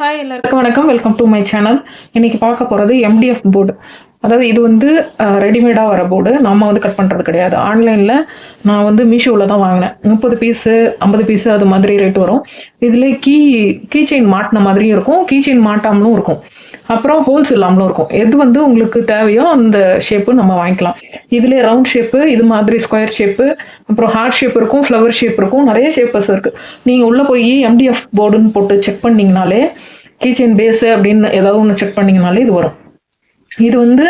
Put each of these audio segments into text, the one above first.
Hi எல்லாருக்கும் வணக்கம். Welcome to my channel இன்னைக்கு பார்க்க போகிறது எம்டிஎஃப் போர்டு அதாவது இது வந்து ரெடிமேடாக வர போர்டு நம்ம வந்து கட் பண்ணுறது கிடையாது. ஆன்லைனில் நான் வந்து மீஷோவில் தான் வாங்கினேன். முப்பது பீஸு ஐம்பது பீஸு அது மாதிரி ரேட் வரும். இதில் கீ கீ செயின் மாட்டின மாதிரியும் இருக்கும். கீ செயின் மாட்டாமலும் இருக்கும். அப்புறம் ஹோல்ஸ் இல்லாமலும் இருக்கும். எது வந்து உங்களுக்கு தேவையோ அந்த ஷேப்பு நம்ம வாங்கிக்கலாம். இதுலேயே ரவுண்ட் ஷேப்பு இது மாதிரி ஸ்கொயர் ஷேப்பு அப்புறம் ஹார்ட் ஷேப் இருக்கும் ஃப்ளவர் ஷேப் இருக்கும் நிறைய ஷேப்பஸ் இருக்குது நீங்கள் உள்ளே போய் எம்டிஎஃப் போர்டுன்னு போட்டு செக் பண்ணிங்கனாலே கீச்சன் பேஸு அப்படின்னு ஏதாவது ஒன்று செக் பண்ணிங்கனாலே இது வரும். இது வந்து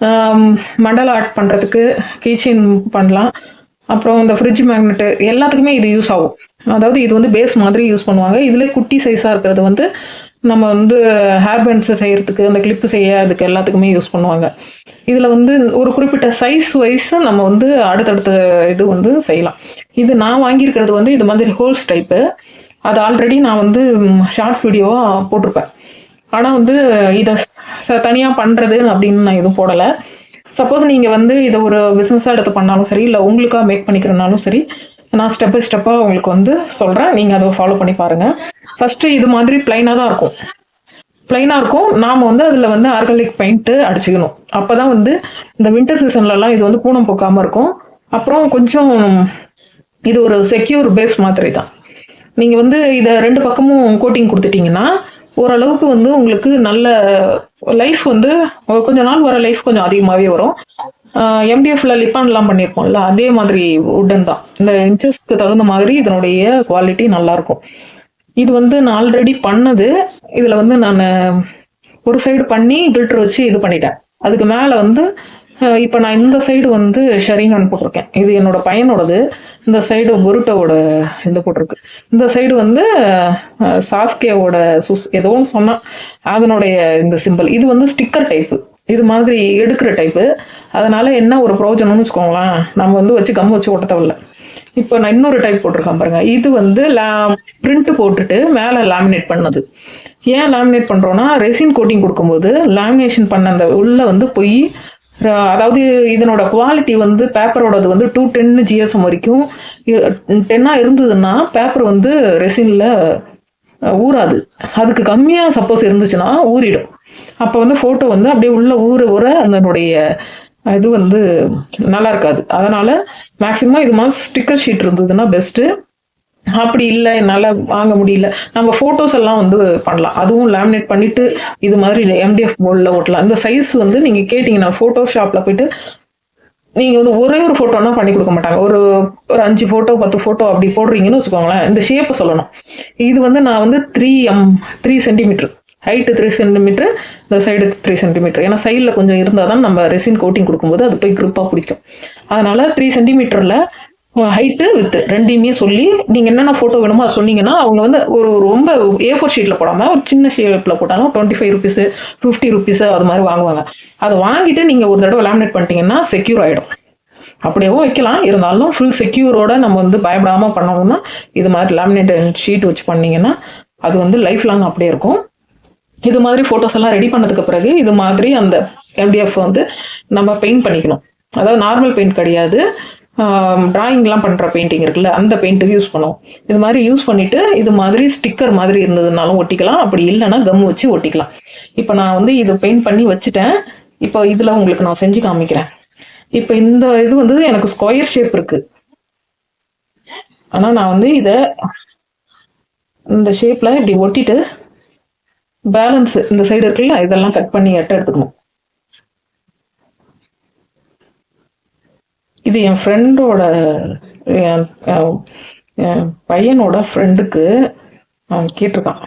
மண்டல் மண்டல ஆர்ட் பண்ணுறதுக்கு கீச்சன் பண்ணலாம். அப்புறம் இந்த ஃப்ரிட்ஜ் மேக்னெட்டு எல்லாத்துக்குமே இது யூஸ் ஆகும். அதாவது இது வந்து பேஸ் மாதிரி யூஸ் பண்ணுவாங்க. இதில் குட்டி சைஸாக இருக்கிறது வந்து நம்ம வந்து ஹேர் பேண்ட்ஸை செய்கிறதுக்கு அந்த கிளிப்பு செய்ய அதுக்கு எல்லாத்துக்குமே யூஸ் பண்ணுவாங்க. இதில் வந்து ஒரு குறிப்பிட்ட சைஸ் வைஸ் நம்ம வந்து அடுத்தடுத்த இது வந்து செய்யலாம். இது நான் வாங்கியிருக்கிறது வந்து இது மாதிரி ஹோல்ஸ் டைப்பு அது ஆல்ரெடி நான் வந்து ஷார்ட்ஸ் வீடியோவாக போட்டிருப்பேன். ஆனால் வந்து இதை தனியாக பண்ணுறது அப்படின்னு நான் எதுவும் போடலை. சப்போஸ் நீங்கள் வந்து இதை ஒரு பிஸ்னஸாக எடுத்து பண்ணாலும் சரி இல்லை உங்களுக்காக மேக் பண்ணிக்கிறனாலும் சரி நான் ஸ்டெப் பை ஸ்டெப்பாக உங்களுக்கு வந்து சொல்கிறேன் நீங்கள் அதை ஃபாலோ பண்ணி பாருங்கள் ஃபஸ்ட்டு இது மாதிரி ப்ளைனாக தான் இருக்கும். ப்ளைனாக இருக்கும். நாம் வந்து அதில் வந்து ஆர்கானிக் பெயிண்ட்டு அடிச்சுக்கணும். அப்போ தான் வந்து இந்த வின்டர் சீசன்லலாம் இது வந்து பூனம் போக்காமல் இருக்கும். அப்புறம் கொஞ்சம் இது ஒரு செக்யூர் பேஸ் மாதிரி தான். நீங்கள் வந்து இதை ரெண்டு பக்கமும் கோட்டிங் கொடுத்துட்டிங்கன்னா ஓரளவுக்கு வந்து உங்களுக்கு நல்ல லைஃப் வந்து கொஞ்ச நாள் வர லைஃப் கொஞ்சம் அதிகமாகவே வரும். எம்டிஎஃப்ல லிப்பான்லாம் பண்ணியிருப்போம்ல அதே மாதிரி உடன் தான். இந்த இன்ச்சஸ்க்கு தகுந்த மாதிரி இதனுடைய குவாலிட்டி நல்லாயிருக்கும். இது வந்து நான் ஆல்ரெடி பண்ணது இதில் வந்து நான் ஒரு சைடு பண்ணி கில்டர் வச்சு இது பண்ணிட்டேன். அதுக்கு மேலே வந்து இப்போ நான் இந்த சைடு வந்து ஷரிங்கான் போட்டிருக்கேன். இது என்னோட பையனோடது. இந்த சைடு பொருட்டோட இது போட்டிருக்கு. இந்த சைடு வந்து சாஸ்கேவோட சுஸ் ஏதோ சொன்னால் அதனுடைய இந்த சிம்பிள் இது வந்து ஸ்டிக்கர் டைப்பு இது மாதிரி எடுக்கிற டைப்பு அதனால என்ன ஒரு ப்ரோஜனம்னு வச்சுக்கோங்களேன் நம்ம வந்து வச்சு கம் வச்சு ஒட்ட தேவையில்ல. இப்போ நான் இன்னொரு டைப் போட்டிருக்கேன் பாருங்க. இது வந்து லே பிரிண்ட் போட்டுட்டு மேலே லேமினேட் பண்ணது. ஏன் லேமினேட் பண்ணுறோன்னா ரெசின் கோட்டிங் கொடுக்கும்போது லேமினேஷன் பண்ண அந்த உள்ள வந்து போய் அதாவது இதனோட குவாலிட்டி வந்து பேப்பரோடது வந்து டூ டென்னு ஜிஎஸ்எம் வரைக்கும் டென்னாக இருந்ததுன்னா பேப்பர் வந்து ரெசினில் ஊறாது. அதுக்கு கம்மியாக சப்போஸ் இருந்துச்சுன்னா ஊறிடும். அப்போ வந்து ஃபோட்டோ வந்து அப்படியே உள்ளே ஊற ஊற அதனுடைய இது வந்து நல்லா இருக்காது. அதனால மேக்ஸிமம் இது மாதிரி ஸ்டிக்கர் ஷீட் இருந்ததுன்னா பெஸ்ட்டு அப்படி இல்லை என்னால் வாங்க முடியல. நம்ம ஃபோட்டோஸ் எல்லாம் வந்து பண்ணலாம். அதுவும் லேமினேட் பண்ணிட்டு இது மாதிரி எம்டிஎஃப் போர்டில் ஓட்டலாம். இந்த சைஸ் வந்து நீங்கள் கேட்டிங்கன்னா ஃபோட்டோ ஷாப்பில் போயிட்டு நீங்கள் வந்து ஒரே ஒரு ஃபோட்டோனா பண்ணி கொடுக்க மாட்டாங்க. ஒரு ஒரு அஞ்சு ஃபோட்டோ பத்து ஃபோட்டோ அப்படி போடுறீங்கன்னு வச்சுக்கோங்களேன். இந்த ஷேப்பை சொல்லணும். இது வந்து நான் வந்து three M three centimetre height three centimetre இந்த சைடு த்ரீ சென்டிமீட்டர் ஏன்னா சைடில் கொஞ்சம் இருந்தால் தான் நம்ம ரெசின் கோட்டிங் கொடுக்கும்போது அது போய் க்ரிப்பாக பிடிக்கும். அதனால த்ரீ சென்டிமீட்டரில் ஹைட்டு வித் ரெண்டையுமே சொல்லி நீங்கள் என்னென்ன ஃபோட்டோ வேணுமோ அதை சொன்னீங்கன்னா அவங்க வந்து ஒரு ரொம்ப ஏ ஃபோர் ஷீட்டில் போடாமல் ஒரு சின்ன ஷேப்பில் போட்டாலும் twenty five rupees fifty rupees அது மாதிரி வாங்குவாங்க. அதை வாங்கிட்டு நீங்கள் ஒரு தடவை லேமினேட் பண்ணிட்டீங்கன்னா செக்யூர் ஆகிடும் அப்படியேவும் வைக்கலாம். இருந்தாலும் ஃபுல் செக்யூரோட நம்ம வந்து பயப்படாமல் பண்ணோம்னா இது மாதிரி லேமினேட் ஷீட் வச்சு பண்ணிங்கன்னா அது வந்து லைஃப் லாங் அப்படியே இருக்கும். இது மாதிரி ஃபோட்டோஸ் எல்லாம் ரெடி பண்ணதுக்கு பிறகு இது மாதிரி அந்த எம்டிஎஃப் வந்து நம்ம பெயிண்ட் பண்ணிக்கணும். அதாவது நார்மல் பெயிண்ட் கிடையாது. டிராயிங்லாம் பண்ணுற பெயிண்டிங் இருக்குல்ல அந்த பெயிண்ட்டுக்கு யூஸ் பண்ணுவோம். இது மாதிரி யூஸ் பண்ணிவிட்டு இது மாதிரி ஸ்டிக்கர் மாதிரி இருந்ததுனாலும் ஒட்டிக்கலாம். அப்படி இல்லைன்னா கம் வச்சு ஒட்டிக்கலாம். இப்போ நான் வந்து இது பெயிண்ட் பண்ணி வச்சுட்டேன். இப்போ இதில் உங்களுக்கு நான் செஞ்சு காமிக்கிறேன். இப்போ இந்த இது வந்து எனக்கு ஸ்கொயர் ஷேப் இருக்குது ஆனால் நான் வந்து இதை இந்த ஷேப்பில் இப்படி ஒட்டிட்டு பேலன்ஸ் இந்த சைடு இருக்குல்ல இதெல்லாம் கட் பண்ணி எட்ட எடுத்துக்கணும். இது என் ஃப்ரெண்டோட என் பையனோட ஃப்ரெண்டுக்கு அவன் கேட்டிருக்கான்.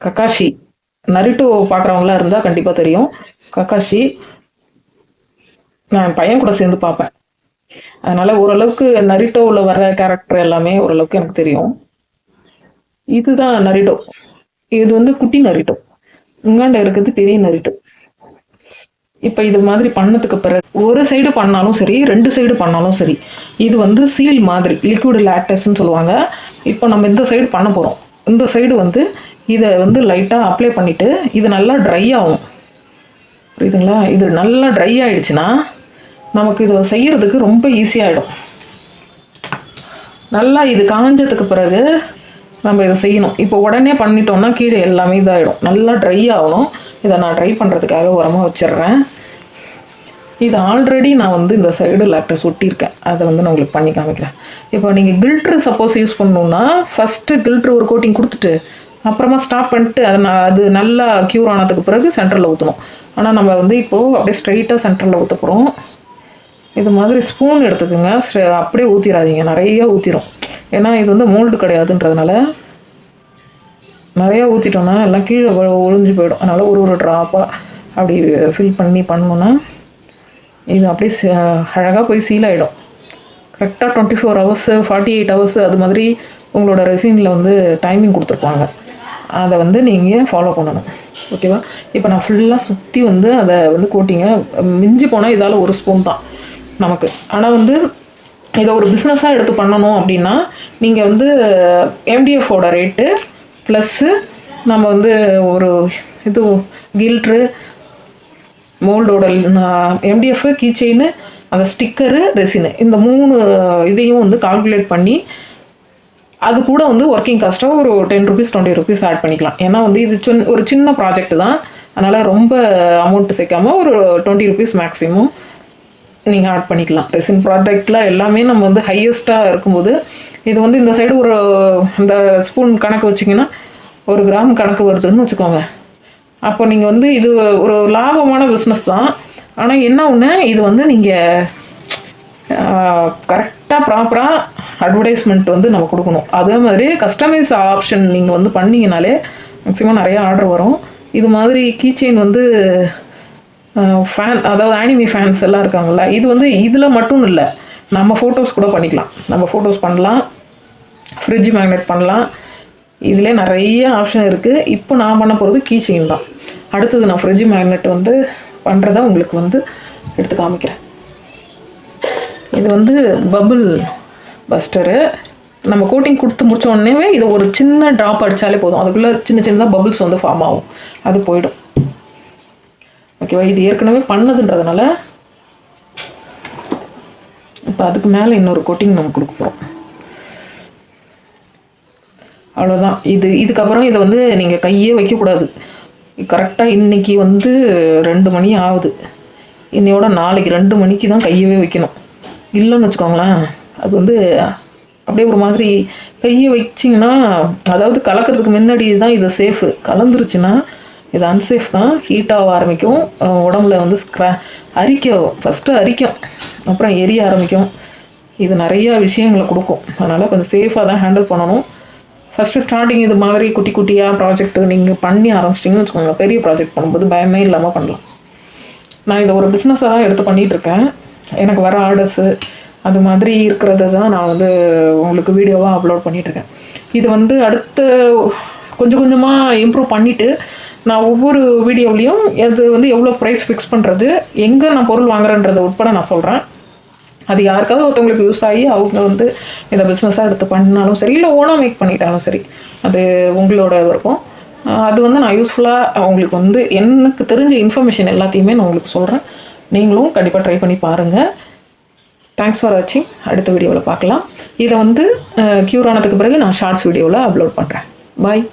கக்காஷி. நரிட்டு பார்க்குறவங்களாம் இருந்தால் கண்டிப்பாக தெரியும். கக்காஷி நான் பையன் கூட சேர்ந்து பார்ப்பேன் அதனால ஓரளவுக்கு நரிட்டோவில் வர கேரக்டர் எல்லாமே ஓரளவுக்கு எனக்கு தெரியும். இதுதான் நரிட்டோ. இது வந்து குட்டி நரிட்டோ. இங்காண்ட இருக்கிறது பெரிய நரிட்டோ. இப்போ இது மாதிரி பண்ணதுக்கு பிறகு ஒரு சைடு பண்ணாலும் சரி ரெண்டு சைடு பண்ணாலும் சரி இது வந்து சீல் மாதிரி லிக்விட் லேட்டஸ்ன்னு சொல்லுவாங்க. இப்போ நம்ம இந்த சைடு பண்ண போகிறோம் இந்த சைடு வந்து இதை வந்து லைட்டாக அப்ளை பண்ணிவிட்டு இது நல்லா ட்ரை ஆகும். புரியுதுங்களா? இது நல்லா ட்ரை ஆகிடுச்சுன்னா நமக்கு இதை செய்கிறதுக்கு ரொம்ப ஈஸியாகிடும் நல்லா இது காஞ்சதுக்கு பிறகு நம்ம இதை செய்யணும். இப்போ உடனே பண்ணிட்டோம்னா கீழே எல்லாமே இதாகிடும் நல்லா ட்ரை ஆகணும். இதை நான் ட்ரை பண்ணுறதுக்காக உரமாக வச்சிடுறேன். இது ஆல்ரெடி நான் வந்து இந்த சைடு லாக்டஸ் ஒட்டியிருக்கேன். அதை வந்து நான் உங்களுக்கு பண்ணி காமிக்கிறேன். இப்போ நீங்கள் கில்ட்ரு சப்போஸ் யூஸ் பண்ணணுன்னா ஃபஸ்ட்டு கில்ட்ரு ஒரு கோட்டிங் கொடுத்துட்டு அப்புறமா ஸ்டாப் பண்ணிட்டு அதை நான் அது நல்லா க்யூர் ஆனதுக்கு பிறகு சென்டரில் ஊற்றணும் ஆனால் நம்ம வந்து இப்போது அப்படியே ஸ்ட்ரைட்டாக சென்டரில் ஊற்ற போகிறோம் இது மாதிரி ஸ்பூன் எடுத்துக்கோங்க. ஸ்ட்ர- அப்படியே ஊற்றிடாதீங்க நிறைய ஊற்றிடும் ஏன்னா இது வந்து மோல்டு கிடையாதுன்றதுனால நிறையா ஊற்றிட்டோம்னா எல்லாம் கீழே ஒழிஞ்சு போயிடும். அதனால் ஒரு ஒரு ட்ராப்பாக அப்படி ஃபில் பண்ணி பண்ணோன்னா இது அப்படியே அழகாக போய் சீல் ஆகிடும் கரெக்டாக twenty four hours forty eight hours அது மாதிரி உங்களோட ரெசினில் வந்து டைமிங் கொடுத்துருப்பாங்க. அதை வந்து நீங்கள் ஃபாலோ பண்ணணும்? ஓகேவா இப்போ நான் ஃபுல்லாக சுற்றி வந்து அதை வந்து கோட்டிங்க மிஞ்சி போனால் இதால் ஒரு ஸ்பூன் தான் நமக்கு. ஆனால் வந்து இதை ஒரு பிஸ்னஸாக எடுத்து பண்ணணும் அப்படின்னா நீங்கள் வந்து எம்டிஎஃபோட ரேட்டு ப்ளஸ்ஸு நம்ம வந்து ஒரு இது கில்ட்ரு மோல்டோட எம்டிஎஃப் கீ செயின் அந்த ஸ்டிக்கரு ரெசினு இந்த மூணு இதையும் வந்து கால்குலேட் பண்ணி அது கூட வந்து ஒர்க்கிங் காஸ்ட்டாக ஒரு ten rupees twenty rupees add பண்ணிக்கலாம். ஏன்னா வந்து இது சின் ஒரு சின்ன ப்ராஜெக்ட் தான். அதனால் ரொம்ப அமௌண்ட் சேர்க்காமல் ஒரு டுவெண்ட்டி ருபீஸ் மேக்ஸிமம் நீங்கள் ஆட் பண்ணிக்கலாம். ரெசின் ப்ராடக்டில் எல்லாமே நம்ம வந்து ஹையஸ்ட்டாக இருக்கும்போது இது வந்து இந்த சைடு ஒரு இந்த ஸ்பூன் கணக்கு வச்சிங்கன்னா ஒரு கிராம் கணக்கு வருதுன்னு வச்சுக்கோங்க. அப்போ நீங்கள் வந்து இது ஒரு லாபமான பிஸ்னஸ் தான். ஆனால் என்ன ஒன்று இது வந்து நீங்கள் கரெக்டாக ப்ராப்பராக அட்வர்டைஸ்மெண்ட் வந்து நம்ம கொடுக்கணும். அதே மாதிரி கஸ்டமைஸ் ஆப்ஷன் நீங்கள் வந்து பண்ணிங்கனாலே மேக்ஸிமம் நிறையா ஆர்டர் வரும். இது மாதிரி கீச்செயின் வந்து ஃபேன் அதாவது ஆனிமி ஃபேன்ஸ் எல்லாம் இருக்காங்கல்ல இது வந்து இதில் மட்டும் இல்லை நம்ம ஃபோட்டோஸ் கூட பண்ணிக்கலாம். நம்ம ஃபோட்டோஸ் பண்ணலாம். ஃப்ரிட்ஜ் மேக்னெட் பண்ணலாம். இதிலே நிறைய ஆப்ஷன் இருக்குது இப்போ நான் பண்ண போகிறது கீ தான். அடுத்தது நான் ஃப்ரிட்ஜ் மேக்னெட் வந்து பண்ணுறதா உங்களுக்கு வந்து எடுத்து காமிக்கிறேன். இது வந்து பபுள் பஸ்டரு நம்ம கோட்டிங் கொடுத்து முடிச்ச உடனேவே இது ஒரு சின்ன ட்ராப் அடித்தாலே போதும். அதுக்குள்ளே சின்ன சின்னதாக பபுள்ஸ் வந்து ஃபார்ம் ஆகும். அது போயிடும். ஓகேவா இது ஏற்கனவே பண்ணதுன்றதுனால இப்போ அதுக்கு மேலே இன்னொரு கோட்டிங் நம்ம கொடுக்க போகிறோம் அவ்வளோதான் இது இதுக்கப்புறம் இதை வந்து நீங்கள் கையே வைக்கக்கூடாது. கரெக்டாக இன்றைக்கி வந்து ரெண்டு மணி ஆகுது. இன்னையோட நாளைக்கு ரெண்டு மணிக்கு தான் கையவே வைக்கணும். இல்லைன்னு வச்சுக்கோங்களேன் அது வந்து அப்படியே ஒரு மாதிரி கையை வச்சிங்கன்னா அதாவது கலக்கிறதுக்கு முன்னாடி தான் இது சேஃபு கலந்துருச்சுன்னா இது அன்சேஃப் தான். ஹீட் ஆக ஆரம்பிக்கும். உடம்புல வந்து ஸ்க்ரா அரிக்கும். ஃபஸ்ட்டு அரிக்கும். அப்புறம் எரிய ஆரம்பிக்கும். இது நிறையா விஷயங்களை கொடுக்கும். அதனால் கொஞ்சம் சேஃபாக தான் ஹேண்டில் பண்ணணும். ஃபஸ்ட்டு ஸ்டார்டிங் இது மாதிரி குட்டி குட்டியாக ப்ராஜெக்ட் நீங்கள் பண்ணி ஆரம்பிச்சிட்டிங்கன்னு வச்சுக்கோங்க. பெரிய ப்ராஜெக்ட் பண்ணும்போது பயமே இல்லாமல் பண்ணலாம். நான் இதை ஒரு பிஸ்னஸாக தான் எடுத்து பண்ணிகிட்ருக்கேன் இருக்கேன். எனக்கு வர ஆர்டர்ஸு அது மாதிரி இருக்கிறத தான் நான் வந்து உங்களுக்கு வீடியோவாக அப்லோட் பண்ணிகிட்ருக்கேன் இது வந்து அடுத்த கொஞ்சம் கொஞ்சமாக இம்ப்ரூவ் பண்ணிவிட்டு நான் ஒவ்வொரு வீடியோவிலையும் அது வந்து எவ்வளோ ப்ரைஸ் ஃபிக்ஸ் பண்ணுறது எங்கே நான் பொருள் வாங்குறேன்றதை உட்பட நான் சொல்கிறேன் அது யாருக்காவது ஒருத்தவங்களுக்கு யூஸ் ஆகி அவங்க வந்து இந்த பிஸ்னஸாக எடுத்து பண்ணாலும் சரி இல்லை ஓனாக மேக் பண்ணிட்டாலும் சரி அது உங்களோட விருப்பம். அது வந்து நான் யூஸ்ஃபுல்லாக உங்களுக்கு வந்து எனக்கு தெரிஞ்ச இன்ஃபர்மேஷன் எல்லாத்தையுமே நான் உங்களுக்கு சொல்கிறேன் நீங்களும் கண்டிப்பாக ட்ரை பண்ணி பாருங்கள் தேங்க்ஸ் ஃபார் வாட்சிங் அடுத்த வீடியோவில் பார்க்கலாம். இதை வந்து க்யூர் ஆனதுக்கு பிறகு நான் ஷார்ட்ஸ் வீடியோவில் அப்லோட் பண்ணுறேன் பாய்